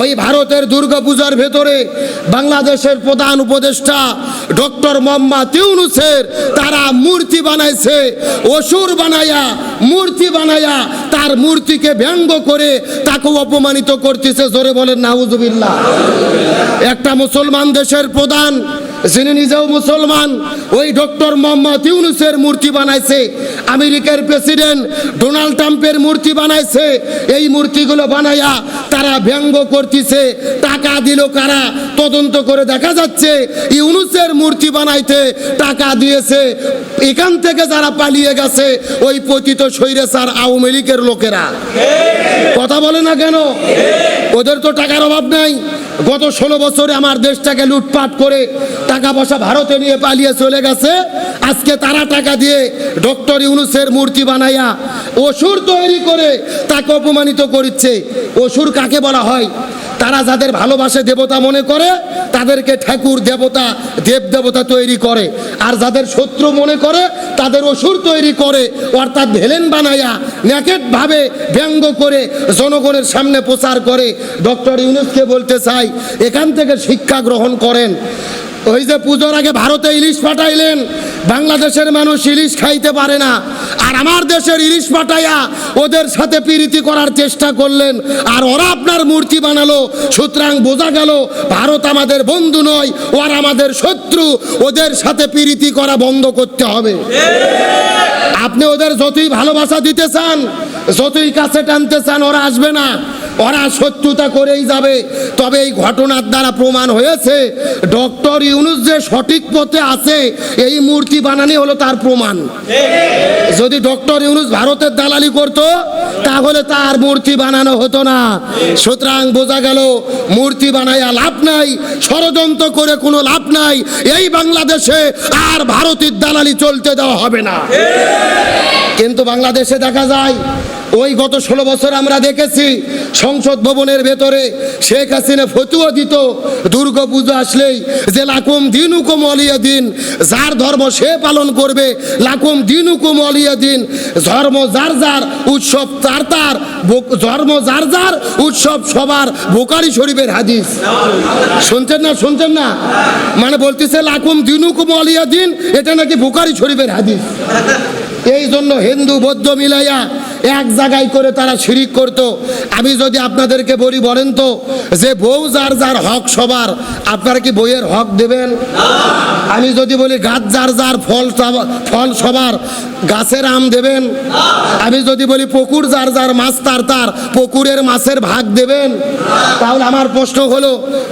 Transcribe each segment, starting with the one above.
ওই ভারতের দুর্গাপূজার ভেতরে বাংলাদেশের প্রধান উপদেষ্টা ডক্টর মোহাম্মদ ইউনুসের তারা মূর্তি বানাইছে, অসুর বানায়া, মূর্তি বানায়া, তার মূর্তিকে ব্যঙ্গ করে তাকে অপমানিত করতেছে। জোরে বলেন, নাউজুবিল্লাহ। একটা মুসলমান দেশের প্রধান যিনি নিজেও মুসলমান, ওই ডক্টর মোহাম্মদ ইউনুসের মূর্তি বানাইছে, আমেরিকার প্রেসিডেন্ট ডোনাল্ড ট্রাম্পের মূর্তি বানাইছে। এই মূর্তিগুলো বানাইয়া তারা ব্যঙ্গ করতেছে, টাকা দিল কারা, তদন্ত করে দেখা যাচ্ছে, ইউনুসের মূর্তি বানাইতে টাকা দিয়েছে। এখান থেকে যারা পালিয়ে গেছে, ওই পতিত স্বৈরাচার আওয়ামী লীগের লোকেরা। কথা বলে না কেন? ওদের তো টাকার অভাব নাই। গত ষোলো বছরে আমার দেশটাকে লুটপাট করে টাকা পয়সা ভারতে নিয়ে পালিয়ে চলে গেছে। আজকে তারা টাকা দিয়ে ডক্টর ইউনুসের মূর্তি বানাইয়া অসুর তৈরি করে তাকে অপমানিত করছে অসুর কাকে বলা হয়? তারা যাদের ভালোবাসে দেবতা মনে করে, তাদেরকে ঠাকুর, দেবতা, দেব দেবতা তৈরি করে। আর যাদের শত্রু মনে করে, তাদের অসুর তৈরি করে। অর্থাৎ ভেলেন বানাইয়া ন্যাকেটভাবে ব্যঙ্গ করে জনগণের সামনে প্রচার করে। ডক্টর ইউনুসকে বলতে চাই, এখান থেকে শিক্ষা গ্রহণ করেন। ওই যে পুজোর আগে ভারতে ইলিশ পাঠাইলেন, বাংলাদেশের মানুষ ইলিশ খাইতে পারে না। আর আমার দেশের ইলিশ পাঠাইয়া ওদের সাথে প্রীতি করার চেষ্টা করলেন, আর ওরা আপনার মূর্তি বানালো, সুতরাং বোঝা গেল ভারত আমাদের বন্ধু নয়, ওরা আমাদের শত্রু, ওদের সাথে প্রীতি করা বন্ধ করতে হবে। আপনি ওদের যতই ভালোবাসা দিতে চান, যতই কাছে টানতে চান, ওরা আসবে না। ওরা শত্রুতা করেই যাবে। তবে এই ঘটনার দ্বারা প্রমাণ হয়েছে, ডক্টর ইউনুস যে সঠিক পথে আছে, এই মূর্তি বানানি হলো তার প্রমাণ। যদি ডক্টর ইউনুস ভারতের দালালি করত, তাহলে তার মূর্তি বানানো হতো না। সুতরাং বোঝা গেল, মূর্তি বানাইয়া লাভ নাই, ষড়যন্ত্র করে কোনো লাভ নাই। এই বাংলাদেশে আর ভারতের দালালি চলতে দেওয়া হবে না। কিন্তু বাংলাদেশে দেখা যায় ওই গত ষোলো বছর আমরা দেখেছি সংসদ ভবনের ভেতরে শেখ হাসিনা ফতুয়া দিত, দুর্গা পুজো আসলেই যে লাকুম দিন হুকুম অলিয়া দিন, যার ধর্ম সে পালন করবে, লাকুম দিন হুকুম অলিয়া দিন, ধর্ম যার যার উৎসব তার তার ধর্ম যার যার উৎসব সবার বোকারি শরীফের হাদিস। শুনছেন না শুনছেন না? মানে বলতেছে লাকুম দিন হুকুম অলিয়া দিন, এটা নাকি বোকারি শরীফের হাদিস। এই জন্য হিন্দু, বৌদ্ধ মিলাইয়া এক জায়গায় করে তারা শিরিক করত। আমি যদি আপনাদেরকে বলি বলেন তো, যে বউ যার যার হক সবার, আপনারা কি বইয়ের হক দেবেন? আমি যদি বলি গাছ যার যার ফল ফল সবার, গাছের আম দেবেন? আমি যদি বলি পুকুর যার যার মাছ তার তার, পুকুরের মাছের ভাগ দেবেন? তাহলে আমার প্রশ্ন হলো,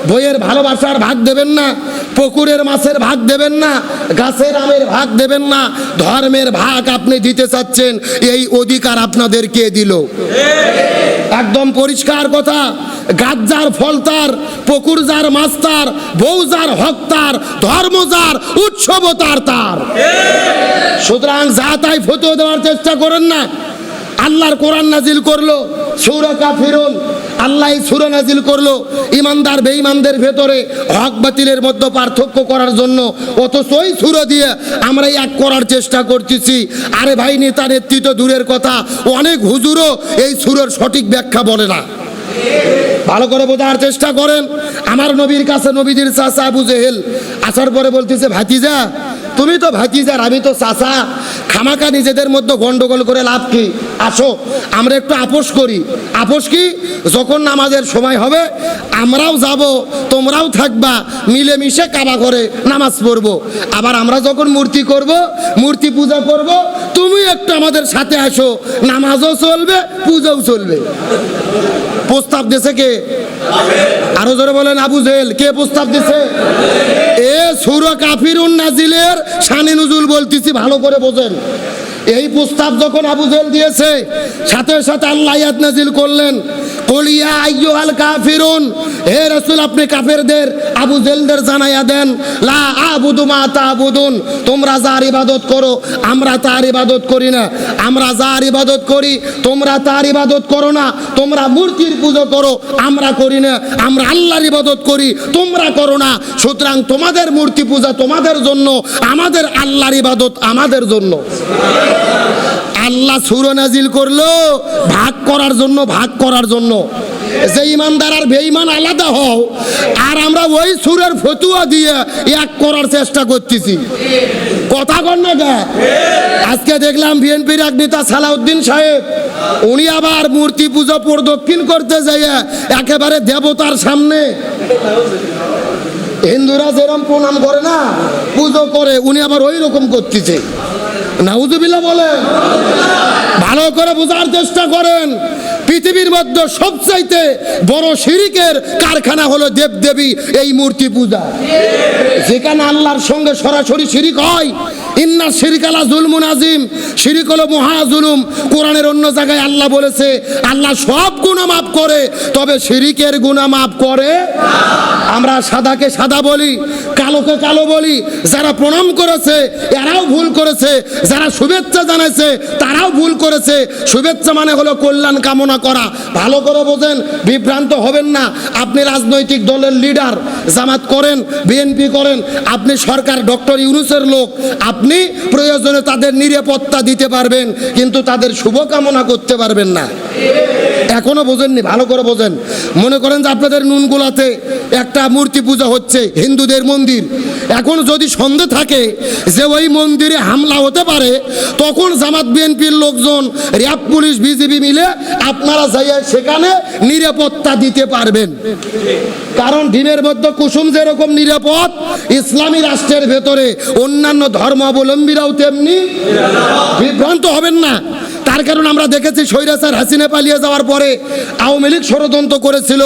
বইয়ের ভালোবাসার ভাগ দেবেন না? পুকুরের মাছের ভাগ দেবেন না, গাছের আমের ভাগ দেবেন না, ধর্মের ভাগ আপনি দিতে চাচ্ছেন, এই অধিকার আপনাদেরকে দিল? একদম পরিষ্কার কথা, গাছ যার ফল তার, পুকুর যার মাছ তার, বউ যার হক তার, ধর্ম যার, উৎসব তার তার। সুতরাং যা তাই ফটো দেওয়ার চেষ্টা করেন না, আল্লাহর কোরআন নাজিল করল, সৌরা কাফিরুন আল্লাহ সুরা নাজিল করল। ইমানদার বেঈমানদের ভেতরে হক বাতিলের মধ্যে পার্থক্য করার জন্য। অথচ ওই সুরা দিয়ে আমরা এক করার চেষ্টা করতেছি। আরে ভাই, নেতা নেতৃত্ব দূরের কথা। অনেক হুজুরও এই সুরের সঠিক ব্যাখ্যা বলে না। ভালো করে বোঝার চেষ্টা করেন। আমার নবীর কাছে নবীদের চাচা আবু জেহেল আসার পরে বলতেছে, ভাতিজা, তুমি তো ভাতিজার, আমি তো চাচা। খামাকা নিজেদের মধ্যে গন্ডগোল করে লাভ কি? আসো, আমরা একটু আপোষ করি। আপোষ কি? যখন নামাজের সময় হবে, আমরাও যাব, তোমরাও থাকবা, মিলেমিশে কাবা করে নামাজ পড়ব। আবার আমরা যখন মূর্তি করব, মূর্তি পূজা করব, তুমি একটু আমাদের সাথে আসো, নামাজও চলবে, পূজাও চলবে। প্রস্তাব দিছে কে? আরও জোরে বলেন, আবু জেল কে প্রস্তাব দিছে এ সুর কাফিরুন নাজিলের শানি নজুল বলতেছি, ভালো করে বোঝেন। এই প্রস্তাব যখন আবু জেল দিয়েছে সাথে সাথে আল্লাহ নাজিল করলেন। কলিয়া আইয়ুহাল কাফিরুন। হে রাসূল, আপনি কাফেরদের আবু জেলদের জানাইয়া দেন, লা আবুদু মা তাবুদুন। তোমরা যার ইবাদত করো, আমরা তার ইবাদত করি না। আমরা যার ইবাদত করি, তোমরা তার ইবাদত করো না। তোমরা মূর্তির পুজো করো, আমরা করি না। আমরা আল্লাহর ইবাদত করি, তোমরা করো না। সুতরাং তোমাদের মূর্তি পূজা তোমাদের জন্য, আমাদের আল্লাহর ইবাদত আমাদের জন্য। আল্লাহ সুর নাজিল করল, ভাগ করার জন্য, ভাগ করার জন্য। যে ইমানদার আর বেঈমান আলাদা হও, আর আমরা ওই সুরের ফতুয়া দিয়ে এক করার চেষ্টা করতেছি। কথা কর না গা। আজকে দেখলাম বিএনপির এক নেতা সালাউদ্দিন সাহেব, উনি আবার মূর্তি পুজো প্রদক্ষিণ করতে যাইয়া একেবারে দেবতার সামনে। হিন্দুরা যেরকম প্রণাম করে না, পুজো করে, উনি আবার ওই রকম করতেছে। নাউজুবিল্লাহ বলেন। ভালো করে বোঝার চেষ্টা করেন। পৃথিবীর মধ্যে সবচাইতে বড় শিরিকের কারখানা হলো দেবদেবী, এই মূর্তি পূজা। যেখানে আল্লাহর সঙ্গে সরাসরি শিরিক হয়। ইন্না শিরিক আলা জুলমুন আজিম। শিরিক হলো মহা জুলুম। কোরআনের অন্য জায়গায় আল্লাহ বলেছে, আল্লাহ সব গুণা মাফ করে, তবে শিরিকের গুণা মাফ করে? আমরা সাদাকে সাদা বলি কালোকে কালো বলি, যারা প্রণাম করেছে, এরাও ভুল করেছে, যারা শুভেচ্ছা জানাইছে, তারাও ভুল করেছে। শুভেচ্ছা মানে হলো কল্যাণ কামনা করা। ভালো করে বোঝেন, বিভ্রান্ত হবেন না। আপনি রাজনৈতিক দলের লিডার, জামাত করেন, বিএনপি করেন, আপনি সরকার ডক্টর ইউনুসের লোক, আপনি প্রয়োজনে তাদের নিরাপত্তা দিতে পারবেন, কিন্তু তাদের শুভকামনা করতে পারবেন না। এখনও বোঝেননি, ভালো করে বোঝেন। মনে করেন যে আপনাদের নুনগুলাতে একটা মূর্তি পূজা হচ্ছে, হিন্দুদের মন্দির। এখন যদি সন্দেহ থাকে যে ওই মন্দিরে হামলা হতে পারে, তখন জামাত বিএনপির লোকজন, র্যাব পুলিশ, বিজিবি মিলে আপনারা যাইয়া সেখানে নিরাপত্তা দিতে পারবেন। কারণ ডিমের মধ্যে কুসুম যেরকম নিরাপদ, ইসলামী রাষ্ট্রের ভেতরে অন্যান্য ধর্মাবলম্বীরাও তেমনি বিভ্রান্ত হবেন না। তার কারণ আমরা দেখেছি স্বৈরাচার হাসিনা পালিয়ে যাওয়ার পরে আওয়ামী লীগ ষড়যন্ত্র করেছিল,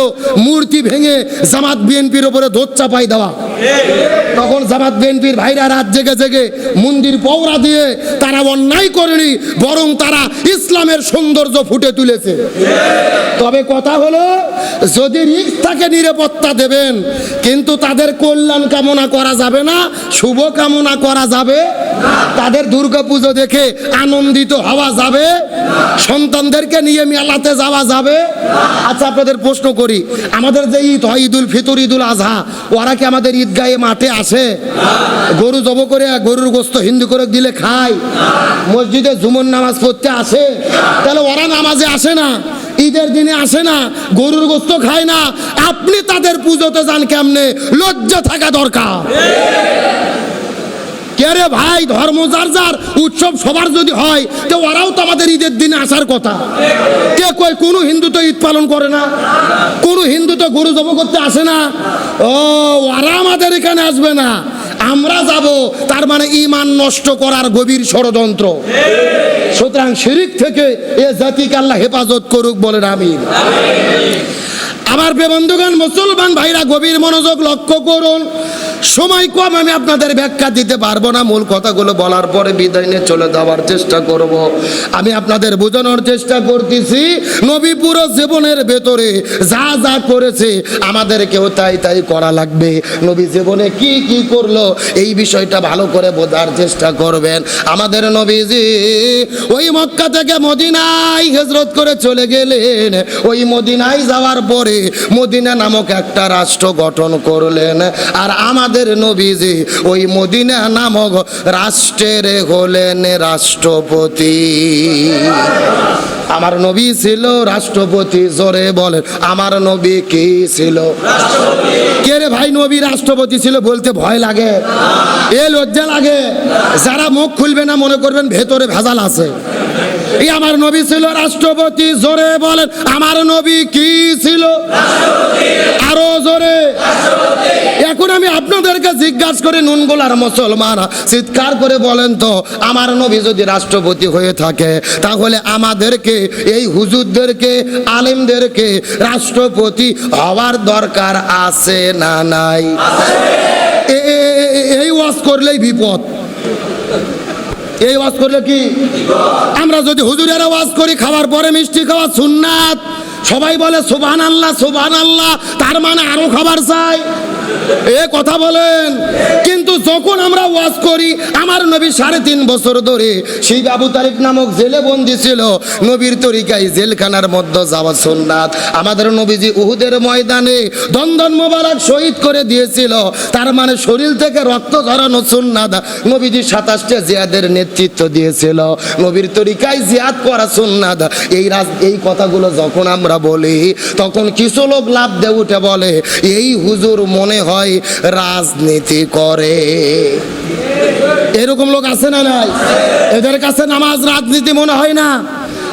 মূর্তি ভেঙে জামাত বিএনপির ওপরে ধোচ্চা চাপাই দেওয়া। তখন জামাত বিএনপির ভাইরা রাত জেগে জেগে মন্দির পৌরা দিয়ে তারা অন্যায় করেনি, বরং তারা ইসলামের সৌন্দর্য ফুটে তুলেছে। তবে কথা হলো, যদি রিক্স থাকে নিরাপত্তা দেবেন, কিন্তু তাদের কল্যাণ কামনা করা যাবে না, শুভ কামনা করা যাবে তাদের দুর্গা পুজো দেখে আনন্দিত হওয়া যাবে সন্তানদেরকে নিয়ে মেলাতে যাওয়া যাবে আচ্ছা আপনাদের প্রশ্ন করি, আমাদের যে ঈদ হয়, ঈদুল ফিতর, ঈদুল আজহা, ওরা কি আমাদের ঈদগাহে মাঠে আসে। গরু জব করে, গরুর গোস্ত হিন্দু করে দিলে খায়। মসজিদে জুমন নামাজ পড়তে আসে। তাহলে ওরা নামাজে আসে না, ঈদের দিনে আসে না, গরুর গোস্ত খায় না। আপনি তাদের পুজোতে যান কেমনে? লজ্জা থাকা দরকার। কে রে ভাই, ধর্ম যার যার, উৎসব সবার যদি হয়, তো ওরাও তো আমাদের ঈদের দিনে আসার কথা। কে কই কোনো হিন্দু তো ঈদ পালন করে না, কোনো হিন্দু তো গরু জব করতে আসে না। ও, ওরা আমাদের এখানে আসবে না। আমরা যাব, তার মানে ইমান নষ্ট করার গভীর ষড়যন্ত্র। সুতরাং শিরিক থেকে এ জাতিকে আল্লাহ হেফাজত করুক বলেন আমি আমার প্রিয় বন্ধুগণ মুসলমান ভাইরা, গভীর মনোযোগ লক্ষ্য করুন। সময় কম, আমি আপনাদের ব্যাখ্যা দিতে পারব না। মূল কথাগুলো বলার পরে বিদায় নিয়ে চলে যাওয়ার চেষ্টা করব। আমি আপনাদের বোঝানোর চেষ্টা করতেছি, নবী পুরো জীবনের ভেতরে যা যা করেছে আমাদেরকেও তাই তাই করা লাগবে। নবী জীবনে কি কি করল, এই বিষয়টা ভালো করে বোঝার চেষ্টা করবেন। আমাদের নবীজি ওই মক্কা থেকে মদিনায় হেজরত করে চলে গেলেন। ওই মদিনায় যাওয়ার পরে মদিনা নামক একটা রাষ্ট্র গঠন করলেন। আর আমাদের নবীজি ওই মদিনা নামক রাষ্ট্রের হলেন রাষ্ট্রপতি। আমার নবী ছিল রাষ্ট্রপতি জোরে বলেন আমার নবী কি ছিল? কে রে ভাই নবী রাষ্ট্রপতি ছিল বলতে ভয় লাগে? এ লজ্জা লাগে। যারা মুখ খুলবে না মনে করবেন ভেতরে ভেজাল আছে। এই আমার নবী ছিল রাষ্ট্রপতি জোরে বলেন আমার নবী কি ছিল? আরও জোরে এখন আমি আপনাদেরকে জিজ্ঞাসা করে, নুনগোলার মুসলমান চিৎকার করে বলেন তো, আমার নবী যদি রাষ্ট্রপতি হয়ে থাকে, তাহলে আমাদেরকে, এই হুজুরদেরকে, আলেমদেরকে রাষ্ট্রপতি হওয়ার দরকার আছে না নাই? এই ওয়াজ করলেই বিপদ। এই ওয়াজ করলে কি? আমরা যদি হুজুরের ওয়াজ করি, খাওয়ার পরে মিষ্টি খাওয়া সুন্নাত। সবাই বলে সুবহান আল্লাহ সুবহান আল্লাহ তার মানে আরও খাবার চাই। এ কথা বলেন। কিন্তু যখন আমরা ওয়াজ করি, আমার নবী সাড়ে তিন বছর ধরে সেই আবু তারিফ নামক জেলে বন্দি ছিল। নবীর তরিকায় জেলখানার মধ্যে যাওয়া সুন্নাত। আমাদের নবীজি উহুদের ময়দানে দন্দন মোবারক শহীদ করে দিয়েছিল। তার মানে শরীর থেকে রক্ত ঝরানো সুন্নাত নবীজি সাতাশটা জিয়াদের নেতৃত্ব দিয়েছিল। নবীর তরিকায় জিয়াদ করা সুন্নাত। এই রাজ, এই কথাগুলো যখন আমরা বলি, তখন কিছু লোক লাভ দিয়ে উঠে বলে, এই হুজুর মনে হয়, রাজনীতি করে। এরকম লোক আছে না নাই? এদের কাছে নামাজ রাজনীতি মনে হয় না।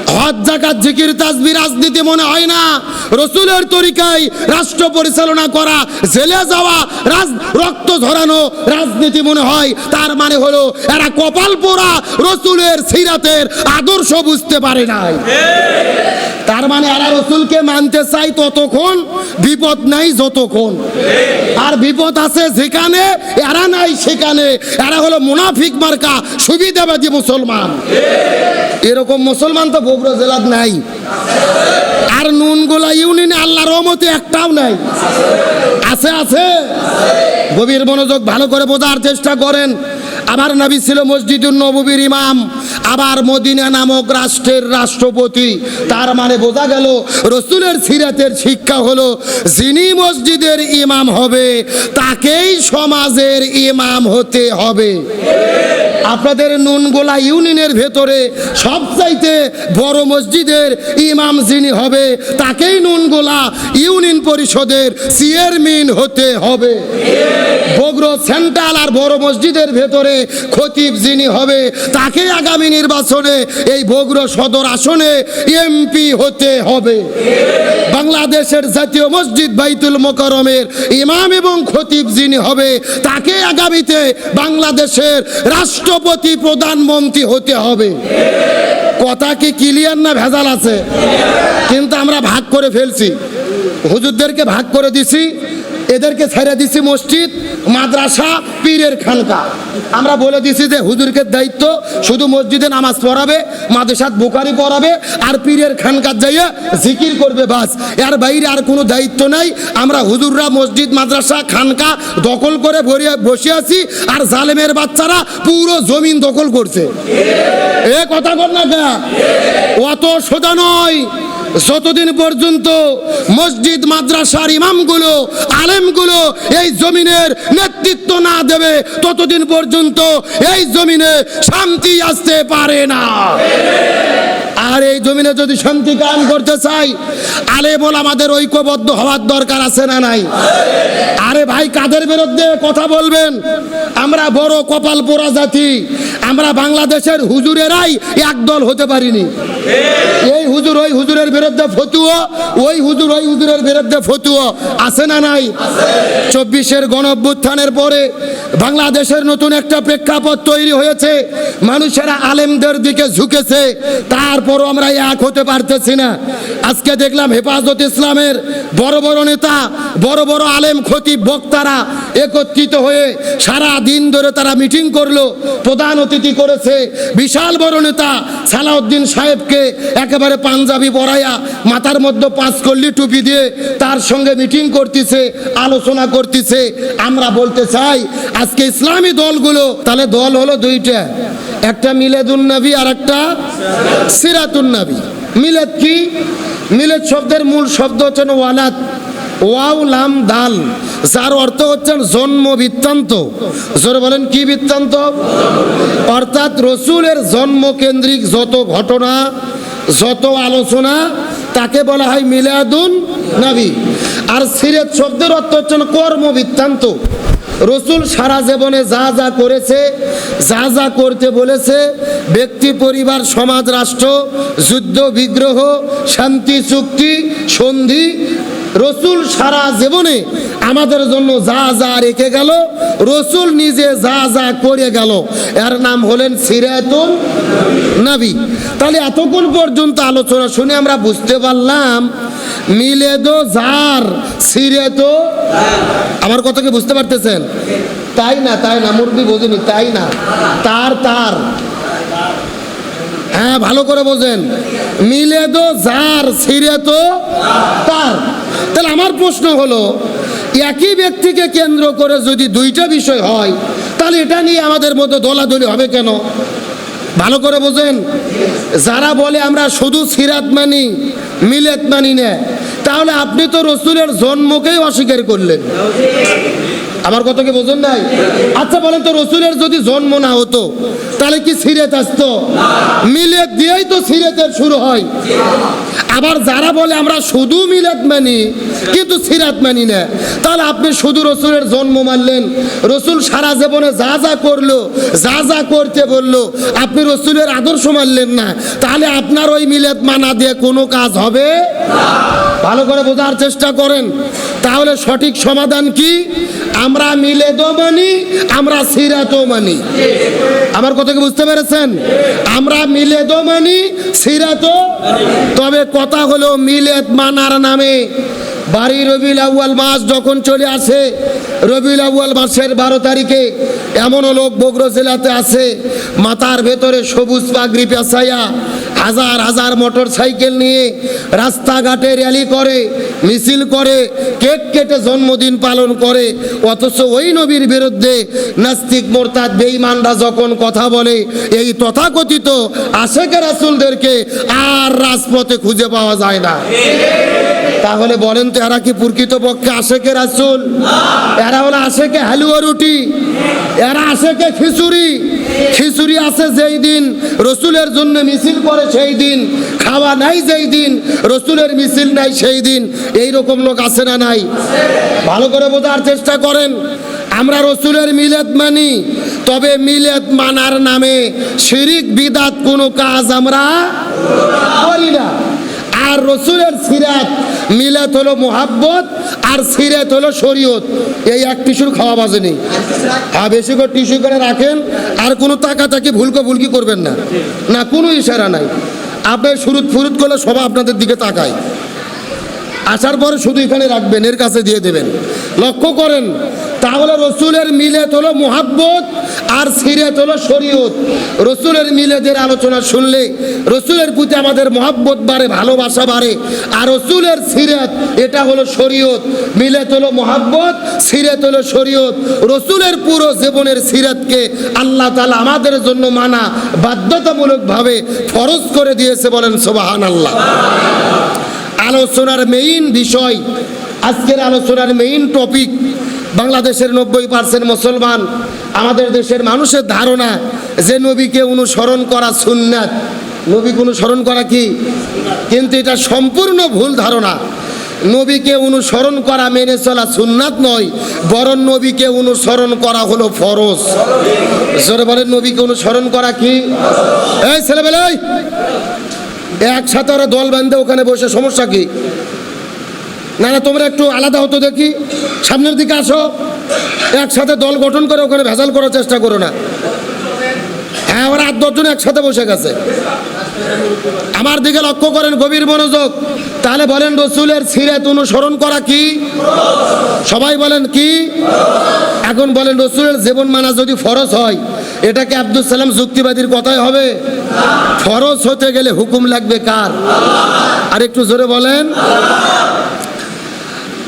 হজ, জাকাত, জিকির রাজনীতি মনে হয় না। রসুলের তরিকায় রাষ্ট্র পরিচালনা করা, জেলে যাওয়া, রাজ, রক্ত ঝরানো রাজনীতি মনে হয়। তার মানে হলো, এরা কপাল পোড়া রসুলের সিরাতের আদর্শ বুঝতে পারে নাই। তার মানে এরা রসুলকে মানতে চাই ততক্ষণ, বিপদ নাই যতক্ষণ। আর বিপদ আছে যেখানে, এরা নাই সেখানে। এরা হলো মুনাফিক মার্কা, সুবিধাবাদী মুসলমান। এরকম মুসলমান তো বগুড়া জেলার নাই। আর নুনগুলা ইউনিয়নে আল্লাহর রহমতে একটাও নাই। আছে আছে। গভীর মনোযোগ ভালো করে বোঝার চেষ্টা করেন। আমার নবী ছিল মসজিদুল নববীর ইমাম, আবার মদিনা নামক রাষ্ট্রের রাষ্ট্রপতি। তার মানে বোঝা গেল রসুলের সিরাতের শিক্ষা হলো, যিনি মসজিদের ইমাম হবে, তাকেই সমাজের ইমাম হতে হবে। আপনাদের নুনগোলা ইউনিয়নের ভেতরে সবচাইতে বড় মসজিদের ইমাম যিনি হবে, তাকেই নুনগোলা ইউনিয়ন পরিষদের চেয়ারম্যান হতে হবে। বগ্র সেন্ট্রাল আর বড় মসজিদের ভেতরে খতিব যিনি হবে, তাকে আগামী নির্বাচনে এই বগ্র সদর আসনে এমপি হতে হবে। বাংলাদেশের জাতীয় মসজিদ বাইতুল মোকরমের ইমাম এবং খতিব যিনি হবে, তাকে আগামীতে বাংলাদেশের রাষ্ট্রপতি প্রধানমন্ত্রী হতে হবে। কথা কি ক্লিয়ার না ভেজাল আছে? কিন্তু আমরা ভাগ করে ফেলছি। হুজুরদেরকে ভাগ করে দিছি। এদেরকে ছেড়ে দিছি মসজিদ, মাদ্রাসা, পীরের খানকা। আমরা বলে দিছি যে হুজুরকে দায়িত্ব শুধু মসজিদে নামাজ পড়াবে মাদ্রাসাত বোকারি পড়াবে, আর পীরের খানকার যাইয়ে জিকির করবে বাস। এর বাইরে আর কোনো দায়িত্ব নাই। আমরা হুজুররা মসজিদ, মাদ্রাসা, খানকা দখল করে বসে আছি, আর জালেমের বাচ্চারা পুরো জমিন দখল করছে। এ কথা বল না অত সোজা নয়। যতদিন পর্যন্ত মসজিদ, মাদ্রাসার ইমামগুলো, আলেমগুলো এই জমিনের নেতৃত্ব না দেবে, ততদিন পর্যন্ত এই জমিনে শান্তি আসতে পারে না। আর এই জমিনে যদি শান্তি কায়েম করতে চাই, আলে বল আমাদের ঐক্যবদ্ধ হওয়ার দরকার আছে না নাই? আরে ভাই, কাদের বিরুদ্ধে কথা বলবেন? আমরা বড় কপাল পোড়া জাতি। আমরা বাংলাদেশের হুজুরেরাই একদল হতে পারিনি। এই হুজুর ওই হুজুরের বিরুদ্ধে ফতুয়া, ওই হুজুর ওই হুজুরের বিরুদ্ধে ফতুয়া। আছে না নাই? চব্বিশের গণ অভ্যুত্থানের পরে বাংলাদেশের নতুন একটা প্রেক্ষাপট তৈরি হয়েছে। মানুষেরা আলেমদের দিকে ঝুঁকেছে। তারপরও আমরা এক হতে পারতেছি না। আজকে দেখলাম হেফাজত ইসলামের বড় বড় নেতা, বড় বড় আলেম খতিব বক্তারা একত্রিত হয়ে সারা দিন ধরে তারা মিটিং করল। প্রধান অতিথি করেছে বিশাল বড় নেতা সালাউদ্দিন সাহেবকে একেবারে পাঞ্জাবি পরাইয়া মাথার মধ্যে পাঁচ কল্লি টুপি দিয়ে তার সঙ্গে মিটিং করতেছে, আলোচনা করতেছে। আমরা বলতে চাই, আজকে ইসলামী দলগুলো, তাহলে দল হলো দুইটা। একটা মিলেদুন নবী আর একটা সিরাতুন নবী। মিলেদ কি? মিলেদ শব্দের মূল শব্দ হচ্ছেন ওয়ালাদ। ওয়াও, লাম, দাল। যার অর্থ হচ্ছেন জন্ম, বৃত্তান্ত। জোরে বলেন, কি বৃত্তান্ত? অর্থাৎ রসুলের জন্ম কেন্দ্রিক যত ঘটনা, যত আলোচনা, তাকে বলা হয় মিলাদুন নবী। আর সিরাত শব্দের অর্থ হচ্ছেন কর্ম বৃত্তান্ত রসুল সারা জীবনে যা যা করেছে, যা যা করতে বলেছে, ব্যক্তি, পরিবার, সমাজ, রাষ্ট্র, যুদ্ধ, বিগ্রহ, শান্তি, চুক্তি, সন্ধি, রসুল সারা জীবনে আমাদের জন্য যা যা রেখে গেল, রসুল নিজে যা যা করে গেল। এর নাম হলেন সিরাতুল নবী। তাহলে এতক্ষণ পর্যন্ত আলোচনা শুনে আমরা বুঝতে পারলাম মিলে দো যার সিরে তো আমার কথা কি বুঝতে পারতেছেন? তাই না তাই না মুরগি বোঝেনি, তাই না? তার তার। হ্যাঁ ভালো করে বোঝেন। মিলে তো যার, ছিঁড়ে তো তার। তাহলে আমার প্রশ্ন হলো, একই ব্যক্তিকে কেন্দ্র করে যদি দুইটা বিষয় হয়, তাহলে এটা নিয়ে আমাদের মধ্যে দলাদলি হবে কেন? ভালো করে বোঝেন। যারা বলে আমরা শুধু সিরাত মানি মিলেত মানি না তাহলে আপনি তো রসুলের জন্মকেই অস্বীকার করলেন। আমার কথা কি বোঝেন নাই? আচ্ছা বলেন তো, রসুলের যদি জন্ম না হতো, তাহলে কি সিরেত আসতো? মিলেত দিয়েই তো সিরেতের শুরু হয়। আবার যারা বলে আমরা শুধু মিলাদ মানি, কিন্তু সিরাত মানি না। তাহলে আপনি শুধু রসুলের জন্ম মানলেন। রসুল সারা জীবনে যা যা করল, যা যা করতে বলল, আপনি রসুলের আদর্শ মানলেন না। তাহলে আপনার ওই মিলাদ মানা দিয়ে কোনো কাজ হবে? ভালো করে বোঝার চেষ্টা করেন। তাহলে সঠিক সমাধান কি? আমরা মিলেদও মানি, আমরা সিরাতও মানি। আমার কথা কি বুঝতে পেরেছেন? আমরা মিলেদও মানি সিরাতও তবে কথা হলো মিলেদ মানার নামে। বাড়ি রবিউল আউয়াল মাস যখন চলে আসে, রবিউল আউয়াল মাসের বারো তারিখে এমনও লোক বগুড়া জেলাতে আছে, মাথার ভেতরে সবুজ পাগড়ি পেঁচাইয়া হাজার হাজার মোটর সাইকেল নিয়ে রাস্তাঘাটে র্যালি করে, মিছিল করে, কেক কেটে জন্মদিন পালন করে, অথচ ওই নবীর বিরুদ্ধে নাস্তিক, মোরতাদ, বেঈমানরা যখন কথা বলে, এই তথাকথিত আশেকের রাসুলদেরকে আর রাজপথে খুঁজে পাওয়া যায় না। তাহলে বলেন তো এরা কি প্রকৃত পক্ষে আশেকে রাসুল? এরা হলো আশেকে হালুয়া রুটি। এরা আশেকে খিচুড়ি। খিচুড়ি আছে যেই দিন রসুলের জন্য মিছিল করে সেই দিন, খাওয়া নাই যেই দিন, রসুলের মিছিল নাই সেই দিন। এই রকম লোক আছে না নাই? ভালো করে বোঝার চেষ্টা করেন। আমরা রসুলের মিলেত মানি, তবে মিলেত মানার নামে শিরিক, বিদাত কোনো কাজ আমরা করি না। আর রসুলের সিরাত মিলাত হলো মোহাব্বত আর সিরাত হলো শরীয়ত। এই এক টিস্যুর খাওয়া বাজে নেই। আর বেশি করে টিস্যু করে রাখেন, আর কোনো তাকাতাকি ভুলকো ভুলকি করবেন না। না, কোনো ইশারা নাই। আপনি শুরুত ফুরুত করলে সবাই আপনাদের দিকে তাকায়। আসার পরে শুধু এখানে রাখবেন, এর কাছে দিয়ে দেবেন। লক্ষ্য করেন, তাহলে রসুলের মিলেত হলো মোহাব্বত আর সিরেত হলো শরীয়ত। রসুলের মিলেদের আলোচনা শুনলে রসুলের প্রতি আমাদের মোহাব্বত বাড়ে, ভালোবাসা বাড়ে। আর রসুলের সিরাত এটা হলো শরীয়ত। মিলেত হলো মোহাব্বত সিরাত হলো শরীয়ত। রসুলের পুরো জীবনের সিরাতকে আল্লাহ তালা আমাদের জন্য মানা বাধ্যতামূলকভাবে ফরজ করে দিয়েছে বলেন সোবাহান আল্লাহ আলোচনার মেইন বিষয়, আজকের আলোচনার মেইন টপিক বাংলাদেশের নব্বই পার্সেন্ট মুসলমান আমাদের দেশের মানুষের ধারণা যে নবীকে অনুসরণ করা সুন্নাত। নবীকে অনুসরণ করা কি? কিন্তু এটা সম্পূর্ণ ভুল ধারণা। নবীকে অনুসরণ করা মেনে চলা সুন্নাত নয়, বরং নবীকে অনুসরণ করা হলো ফরজ। জোরে বলেন, নবীকে অনুসরণ করা কি? এই ছেলেবেলে এই! একসাথে ওরা দল বাঁধে ওখানে বসে, সমস্যা কি? না না তোমরা একটু আলাদা হতো দেখি। সামনের দিকে আসো, একসাথে দল গঠন করে ওখানে ভেজাল করার চেষ্টা করো না। হ্যাঁ ওরা আট দশজন একসাথে বসে গেছে। আমার দিকে লক্ষ্য করেন গভীর মনোযোগ। তাহলে বলেন রসুলের সিরাত অনুসরণ করা কি? সবাই বলেন কি? এখন বলেন রসুলের জীবন মানা যদি ফরজ হয় এটাকে আব্দুল সালাম যুক্তিবাদীর কথাই হবে? ফরজ হতে গেলে হুকুম লাগবে কার? আর একটু জোরে বলেন।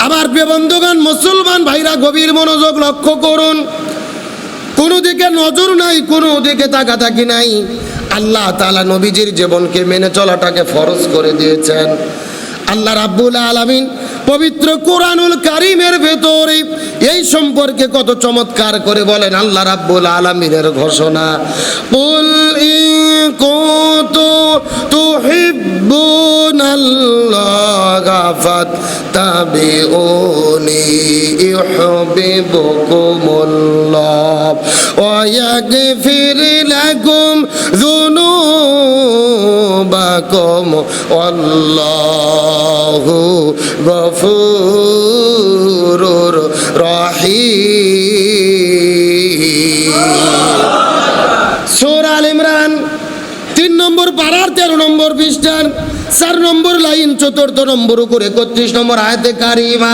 আমার বন্ধুগণ, মুসলমান ভাইরা, গভীর মনোযোগ লক্ষ্য করুন। কোনো দিকে নজর নাই, কোনো দিকে তাকাতাকি নাই। আল্লাহ তালা নবীজির জীবনকে মেনে চলাটাকে ফরজ করে দিয়েছেন। আল্লাহ রাব্বুল আলামিন পবিত্র কোরআনুল কারিমের ভেতরে এই সম্পর্কে কত চমৎকার করে বলেন আল্লাহ রাব্বুল আলামিনের ঘোষণা। কুল ইন কুনতু তুহিব্বুনাল্লাহা ফাত্তাবিউনি ইউহিব্বুকুমুল্লাহ ওয়া ওয়াল্লাহু গফুরুর রহিম সূরা আল ইমরান তিন নম্বর পাড়ার তেরো নম্বর পৃষ্ঠার, চার নম্বর লাইন, চতুর্থ নম্বর করে একত্রিশ নম্বর আয়তে কারিমা।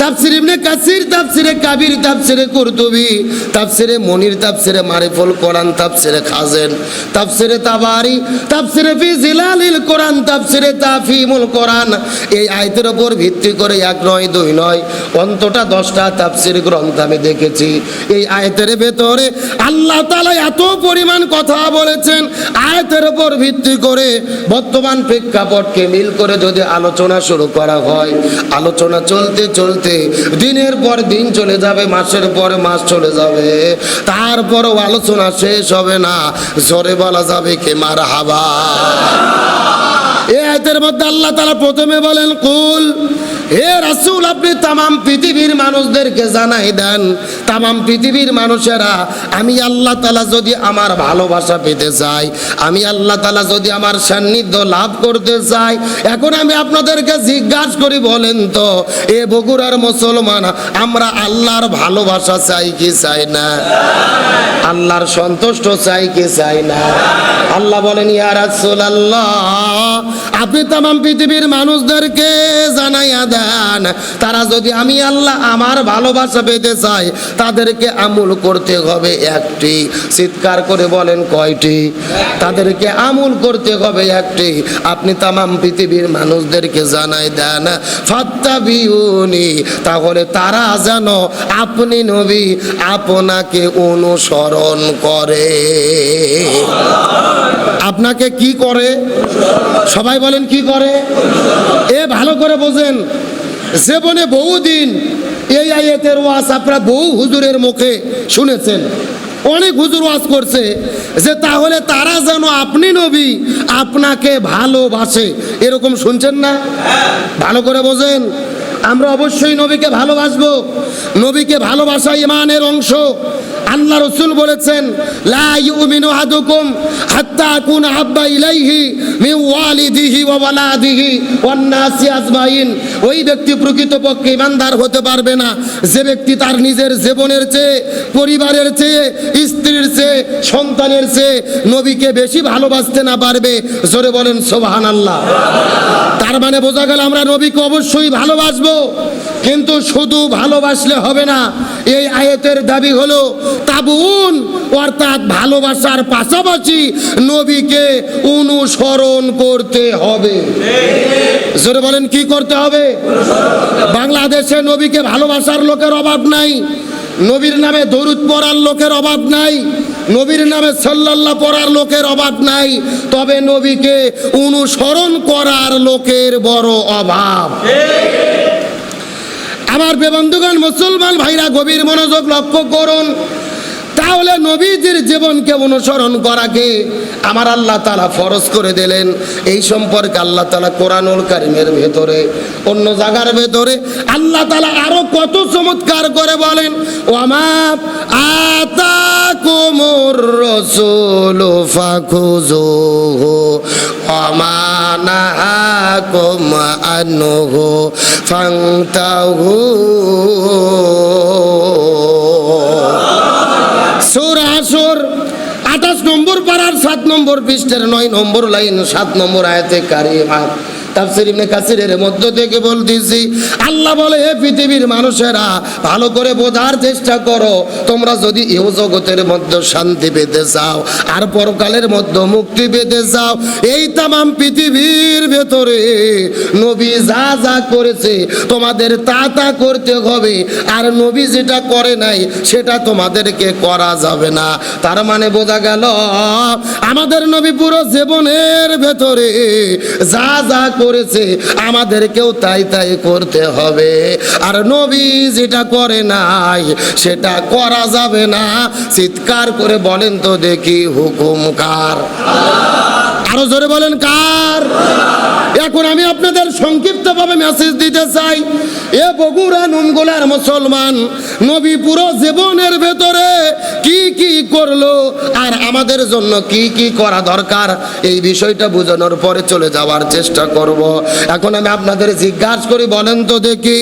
তাফসির ইবনে কাসির, তাফসিরে কাবির, তাফসিরে কুরতুবি, তাফসিরে মনির, তাফসিরে মারিফুল কোরআন, তাফসিরে খাজেন, তাফসিরে তাবারি, তাফসিরে ফি জিলালিল কোরআন, তাফসিরে তাফিমুল কোরআন। এই আয়াতের উপর ভিত্তি করে এক নয়, দুই নয়, অন্তটা দশটা তাফসির গ্রন্থ আমি দেখেছি। এই আয়াতের ভেতরে আল্লাহ তাআলা এত পরিমাণ কথা বলেছেন, আয়াতের উপর ভিত্তি করে বর্তমান প্রেক্ষাপটকে মিল করে যদি আলোচনা শুরু করা হয়, আলোচনা চলতে চলতে করতে দিনের পর দিন চলে যাবে, মাসের পর মাস চলে যাবে। তারপরও আলোচনা শেষ হবে না। জোরে বলা যাবে কে মার হাবা এই আয়তের মধ্যে আল্লাহ তালা প্রথমে বলেন, কুল হে রাসূল, আপনি তামাম পৃথিবীর মানুষদেরকে জানাই দেন। তামাম পৃথিবীর মানুষেরা, আমি আল্লাহ তালা যদি আমার ভালোবাসা পেতে চাই, আমি আল্লাহ তালা যদি আমার সান্নিধ্য লাভ করতে চাই, এখন আমি আপনাদেরকে জিজ্ঞাসা করি, বলেন তো, এ বগুড়ার মুসলমান, আমরা আল্লাহর ভালোবাসা চাই কি চাই না? আল্লাহর সন্তুষ্ট চাই কি চাই না? আল্লাহ বলেন, ইয়া রাসূলুল্লাহ, আপনি তামাম পৃথিবীর মানুষদেরকে জানাইয়া দেন। তারা যদি আমি আল্লাহ আমার ভালোবাসা পেতে চাই, তাদেরকে আমল করতে হবে একটি। চিৎকার করে বলেন কয়টি? তাদেরকে আমল করতে হবে একটি। আপনি তামাম পৃথিবীর মানুষদেরকে জানাই দেন, ফাত্তাবিউনি, তাহলে তারা যেন আপনি নবী আপনাকে অনুসরণ করে। আপনাকে কি করে? সবাই বলেন কি করে? এ ভালো করে বোঝেন, জীবনে বহুদিন এই আয়াতের ওয়াজ আপনারা বহু হুজুরের মুখে শুনেছেন। অনেক হুজুর ওয়াজ করছে যে, তাহলে তারা যেন আপনি নবী, আপনাকে ভালোবাসে। এরকম শুনছেন না? ভালো করে বোঝেন, আমরা অবশ্যই নবীকে ভালোবাসবো। নবীকে ভালোবাসা ইমানের অংশ। আল্লাহ রসুল বলেছেন, লা ইউমিনু আহাদুকুম হাত্তা আকুন আব্বা ইলাইহি মিন ওয়ালিদিহি ওয়া ওয়ালাদিহি ওয়ান নাসি ওই ব্যক্তি প্রকৃতপক্ষে ইমানদার হতে পারবে না। যে ব্যক্তি তার নিজের জীবনের চেয়ে, পরিবারের চেয়ে, স্ত্রীর চেয়ে, সন্তানের চেয়ে নবীকে বেশি ভালোবাসতে না পারবে, জোরে বলেন সুবহানাল্লাহ। তার মানে বোঝা গেল আমরা নবীকে অবশ্যই ভালোবাসবো। কিন্তু শুধু ভালোবাসলে হবে না, এই আয়াতের দাবি হলো তাবুন, অর্থাৎ ভালোবাসার পাশাপাশি নবীকে অনুসরণ করতে হবে। জোরে বলেন, কি করতে হবে? বাংলাদেশে নবীকে ভালোবাসার লোকের অভাব নাই, নবীর নামে দরুদ পড়ার লোকের অভাব নাই, নবীর নামে সাল্লাল্লাহ পড়ার লোকের অভাব নাই, তবে নবীকে অনুসরণ করার লোকের বড় অভাব। আমার বেবন্ধুগণ, মুসলমান ভাইরা, গভীর মনোযোগ লক্ষ্য করুন। তাহলে নবীজির জীবনকে অনুসরণ করাকে আমার আল্লাহ তালা ফরজ করে দিলেন। এই সম্পর্কে আল্লাহ তালা কোরআনুল কারিমের ভেতরে, অন্য জায়গার ভেতরে আল্লাহ তালা আরও কত চমৎকার করে বলেন ও ওমা আতা কোমর রসুল ফাখুজুহু অমানাহাকুম আনহু ফাংতাহু। সুর আসর, আঠাশ নম্বর পাড়ার সাত নম্বর পৃষ্ঠের নয় নম্বর লাইন, সাত নম্বর আয়াতে কারিমা। তাফসির ইবনে কাসিরের মধ্য থেকে বলতেছি, আল্লাহ বলে, হে পৃথিবীর মানুষেরা, ভালো করে বোঝার চেষ্টা করো। তোমরা যদি এও জগতের মধ্যে শান্তি পেতে চাও, আর পরকালের মধ্যে মুক্তি পেতে চাও, এই তামাম পৃথিবীর ভেতরে নবী যা যা করেছে, তোমাদের তা তা করতে হবে। আর নবী যেটা করে নাই, সেটা তোমাদেরকে করা যাবে না। তার মানে বোঝা গেল, আমাদের নবী পুরো জীবনের ভেতরে যা যা করেছে, আমাদেরকেও তাই তাই করতে হবে। আর নবী যেটা করে নাই, সেটা করা যাবে না। চিৎকার করে বলেন তো দেখি হুকুম কার। আরও জোরে বলেন কার? এখন আমি আপনাদের সংক্ষিপ্তভাবে মেসেজ দিতে চাই। এ বগুড়া নুমগোলার মুসলমান, নবী পুরো জীবনের ভেতরে কি কি করল আর আমাদের জন্য কি কি করা দরকার, এই বিষয়টা বোঝানোর পরে চলে যাওয়ার চেষ্টা করব। এখন আমি আপনাদের জিজ্ঞাসা করি, বলেন তো দেখি।